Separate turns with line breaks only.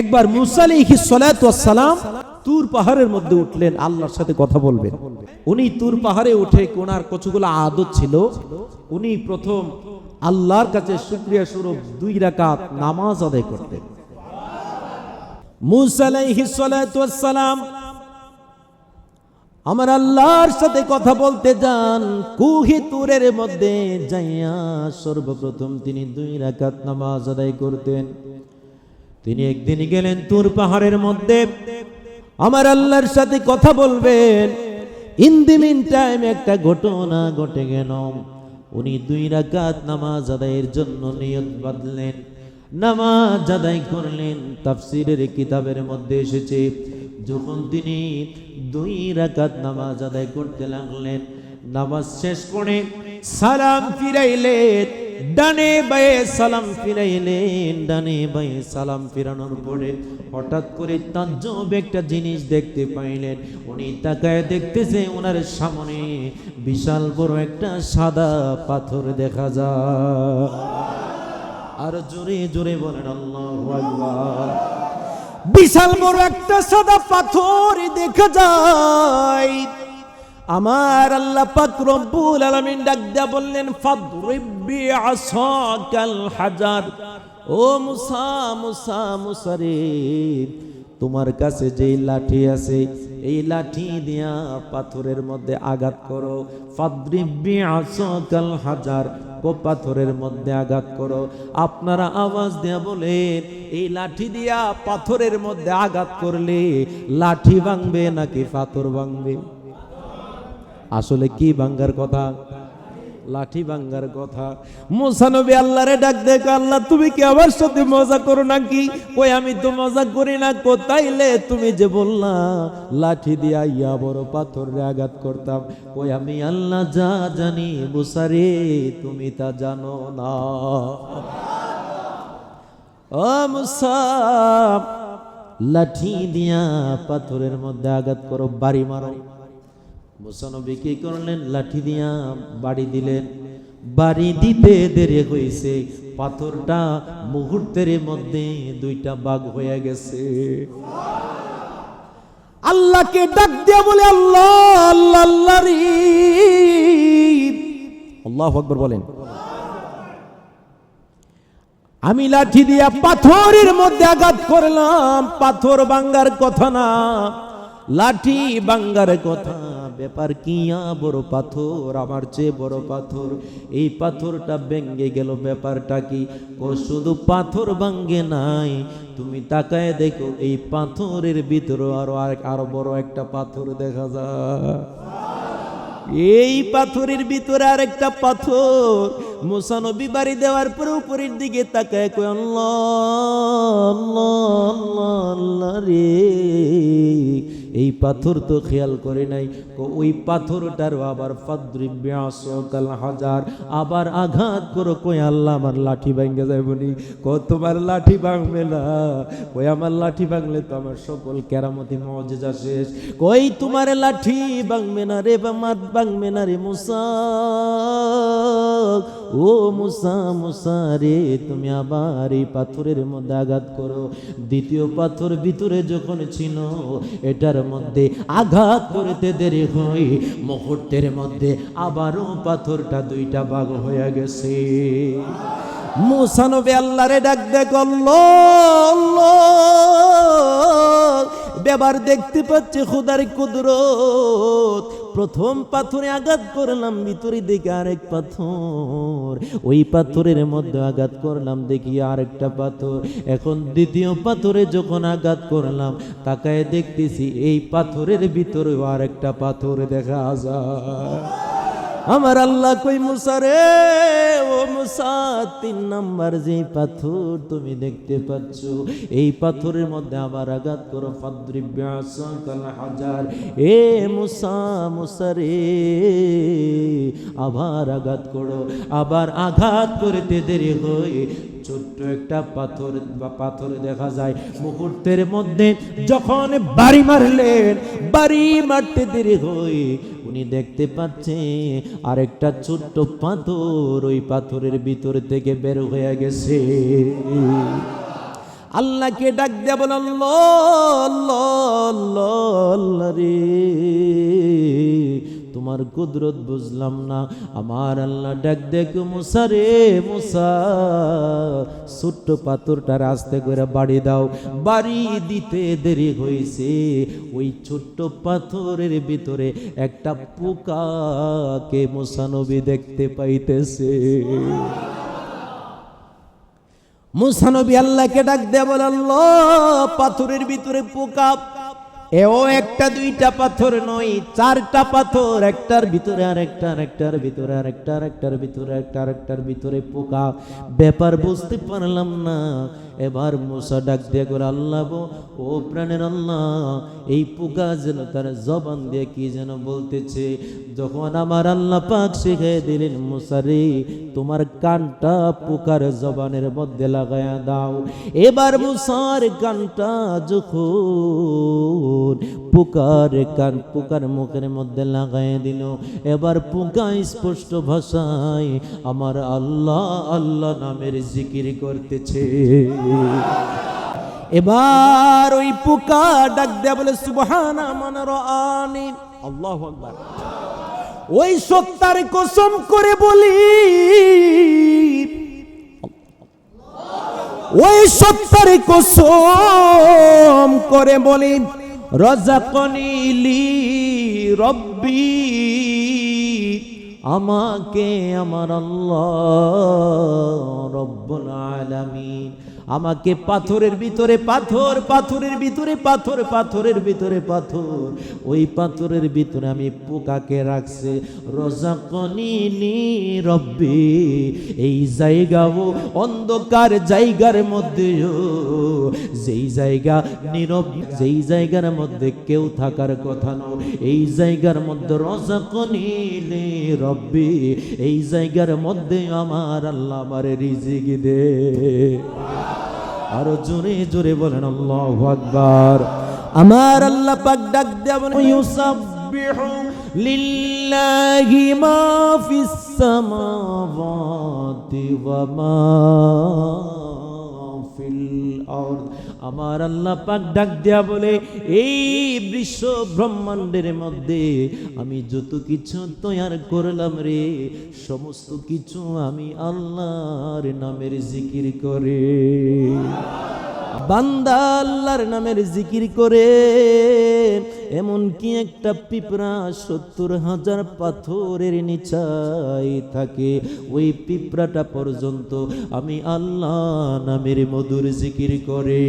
একবার মুসা সালাম তুর পাহাড়ের মধ্যে উঠলেন, আল্লাহর সাথে কথা বলবেন। উনি তুর পাহাড়ে উঠে কোনার কচুগুলো আদত ছিল। উনি প্রথম আল্লাহর কাছে শুকরিয়া স্বরূপ দুই রাকাত নামাজ আদায় করতেন। সালাম, আমার আল্লাহর সাথে কথা বলতে যান, কুহি তুরের মধ্যে যাইয়া সর্বপ্রথম তিনি দুই রাকাত নামাজ আদায় করতেন। তিনি একদিন গেলেন তুর পাহাড়ের মধ্যে। আমার আল্লাহর সাথে কথা বলবেন। ইন টাইম একটা ঘটনা ঘটে গেল। উনি দুই রাকাত নামাজ আদায়ের জন্য নিয়ত বাঁধলেন। নামাজ আদায় করলেন, তাফসিরের কিতাবের মধ্যে এসেছে, যখন তিনি দুই রাকাত নামাজ আদায় করতে লাগলেন, নামাজ শেষ করে সালাম ফিরাইলেন। ডানে বায়ে সালাম ফিরাইলেন, ডানে বায়ে সালাম ফিরানোর পরে হঠাৎ করে তাজ্জব একটা জিনিস দেখতে পাইলেন। উনি তাকায় দেখতেছে ওনার সামনে বিশাল বড় একটা সাদা পাথর দেখা যায়। আর জোরে জোরে বলেন বিশাল বড় একটা সাদা পাথর দেখা যায়। আমার আল্লাহ পাক রব্বুল আলামিন ডাক দিয়া বললেন, ফাদরিব বিআসাকাল হাজার। ও মুসা মুসা মুসারে তোমার কাছে যেই লাঠি আছে, এই লাঠি দিয়া পাথরের মধ্যে আঘাত করো। ফাদরিব বিআসাকাল হাজার। ও পাথরের মধ্যে আঘাত করো। আপনারা আওয়াজ দেয়া বলেন, এই লাঠি দিয়া পাথরের মধ্যে আঘাত করলে লাঠি ভাঙবে নাকি পাথর ভাঙবে? আসলে কি ভাঙ্গার কথা? লাঠি ভাঙ্গার কথা। মোসানবী আল্লাহরে ডাক দেখো আল্লাহ, তুমি কি আমার সাথে মজা করো নাকি? কই আমি তো মজা করি না কোথাইলে তুমি যে বললা, লাঠি দিয়া ইয়া বড় পাথরে আঘাত করতাম। কই আমি আল্লাহ যা জানি, মুসারে, তুমি তা জানো না। ও মুসা, লাঠি দিয়া পাথরের মধ্যে আঘাত করো, বাড়ি মারো। মুসানবী কি করলেন? লাঠি দিয়া বাড়ি দিলেন। বাড়ি দিতে দেরি হয়েছে পাথরটা মুহূর্তের মধ্যে দুইটা বাঘ হয়ে গেছে। আল্লাহকে ডাক দিয়া বলে, আল্লাহ আল্লাহ আল্লাহ আল্লাহ আকবর বলেন। আমি লাঠি দিয়া পাথরের মধ্যে আঘাত করলাম। পাথর বাঙ্গার কথা না। লাঠি বাঙ্গার কথা, ব্যাপার কিয়া বড় পাথর, আমার চেয়ে বড় পাথর। এই পাথরটা ভেঙ্গে গেল, ব্যাপারটা কি? ও, শুধু পাথর ভাঙ্গে নাই। তুমি তাকায় দেখো, এই পাথরের ভিতরে আরও আরও বড় একটা পাথর দেখা যায়। এই পাথরের ভিতরে আরেকটা পাথর। মুসানবী বাড়ি দেওয়ার পরে উপরের দিকে তাকায় কয় আল্লাহ আল্লাহ আল্লাহ রে। এই পাথর তো খেয়াল করে নাই ওই পাথরটার আবার ফাদ্রিব্যাসকাল হাজার, আবার আঘাত করো কই আল্লাহ আমার লাঠি ভাঙ্গে যাইবনি কো তোমার লাঠি ভাঙবে না কই আমার লাঠি ভাঙলে তো আমার সকল কেরামতি মজেজা শেষ, কই তোমার লাঠি ভাঙবে না রে বা মাত ভাঙবে না রে মুসা। ও মুসা মুসা রে, তুমি আবার এই পাথরের মধ্যে আঘাত করো। দ্বিতীয় পাথর ভিতরে যখন ছিল, এটার মধ্যে আঘাত করতে দেরি হয়। মুহূর্তের মধ্যে আবারও পাথরটা দুইটা ভাগ হয়ে গেছে। মুসানবে আল্লাহরে ডাক দেখ বেবার দেখতে পাচ্ছে খুদার কুদরত। প্রথম পাথরে আঘাত করলাম, ভিতরে দেখি আরেক পাথর। ওই পাথরের মধ্যে আঘাত করলাম, দেখি আরেকটা পাথর। এখন দ্বিতীয় পাথরে যখন আঘাত করলাম, তাকায় দেখতেছি এই পাথরের ভিতরেও আরেকটা পাথর দেখা যায়। আমার আল্লাহ কই, মুসা রে? ও মুসা তিন নাম্বার যে পাথর তুমি দেখতে পাচ্ছ, এই পাথরের মধ্যে আবার আঘাত করো। হাজার। এ মুসা মুসা রে, আবার আঘাত করো। আবার আঘাত করতে দেরি হয়। ছোট্ট একটা পাথর বা পাথর দেখা যায়। মুহূর্তের মধ্যে যখন বাড়ি মারলেন, বাড়ি মারতে দেরি হয় উনি দেখতে পাচ্ছে আরেকটা ছোট্ট পাথর ওই পাথরের ভিতর থেকে বের হয়ে গেছে। আল্লাহকে ডাক দেয়া বল রে। তোমার কুদরত বুঝলাম না। আমার আল্লাহ ডাক দেখ, মুসা রে, মুসা, ছোট্ট পাথরটা রাস্তে করে বাড়ি দাও। বাড়ি দিতে দেরি হয়েছে ওই ছোট্ট পাথরের ভিতরে একটা পোকাকে মুসানবী দেখতে পাইতেছে। মুসানবী আল্লাহকে ডাক দেয়া বলে, আল্লাহ, পাথরের ভিতরে পোকা এও একটা, দুইটা পাথর নয়, চারটা পাথর, একটার ভিতরে আর একটা, আর একটার ভিতরে আর একটা, আর একটার ভিতরে একটা, আর একটার ভিতরে পোকা। ব্যাপার বুঝতে পারলাম না। এবার মুসা ডাক দিয়ে করে আল্লাহ ও প্রাণের আল্লাহ, এই পোকা যেন তার জবান দিয়ে কি যেন বলতেছে? যখন আমার আল্লাহ পাক শিখে দিলেন মুসারি তোমার কানটা পোকার জবানের মধ্যে লাগায়া দাও। এবার মুসার কানটা যখন পোকার কান পোকার মুখের মধ্যে লাগায় দিল। এবার পোকা স্পষ্ট ভাষায় আমার আল্লাহ আল্লাহ নামের জিকির করতেছে। এবার ওই পোকা ডাক দেয়া বলে, সুবহানা মানার আনি আল্লাহ আকবার। ওই সত্তার কসম করে বলি ওই সত্তার কসম করে বলি রজাকনিলি রব্বি আমাকে আমার আল্লাহ রব্বুল আলামিন আমাকে পাথরের ভিতরে পাথর, পাথরের ভিতরে পাথর, পাথরের ভিতরে পাথর। ওই পাথরের ভিতরে আমি পোকাকে রাখছে। রজাকনিনি রব্বি, এই জায়গাও অন্ধকার জায়গার মধ্যেও। যেই জায়গা নীরব, যেই জায়গার মধ্যে কেউ থাকার কথা নয়। এই জায়গার মধ্যে রজাকনিনি রব্বি, এই জায়গার মধ্যে আমার আল্লাহ আমার রিজিক দে। আরও জোরে জোরে বলেন, আল্লাহু আকবার। আমার আল্লাহ পাক ডাক দেয়া বলেন লিল্লাহি মা ফিস সামাওয়াতি ওয়া মা ফিল আরদ। আমার আল্লাহ পাক ডাক দেয়া বলে, এই বিশ্ব ব্রহ্মাণ্ডের মধ্যে আমি যত কিছু তৈয়ার করলাম রে, সমস্ত কিছু আমি আল্লাহর নামের জিকির করে। বান্দা আল্লাহর নামের জিকির করে এমন কি একটা পিঁপড়া সত্তর হাজার পাথরের নিচাই থাকে। ওই পিঁপড়াটা পর্যন্ত আমি আল্লাহ নামের মধুর জিকির করে।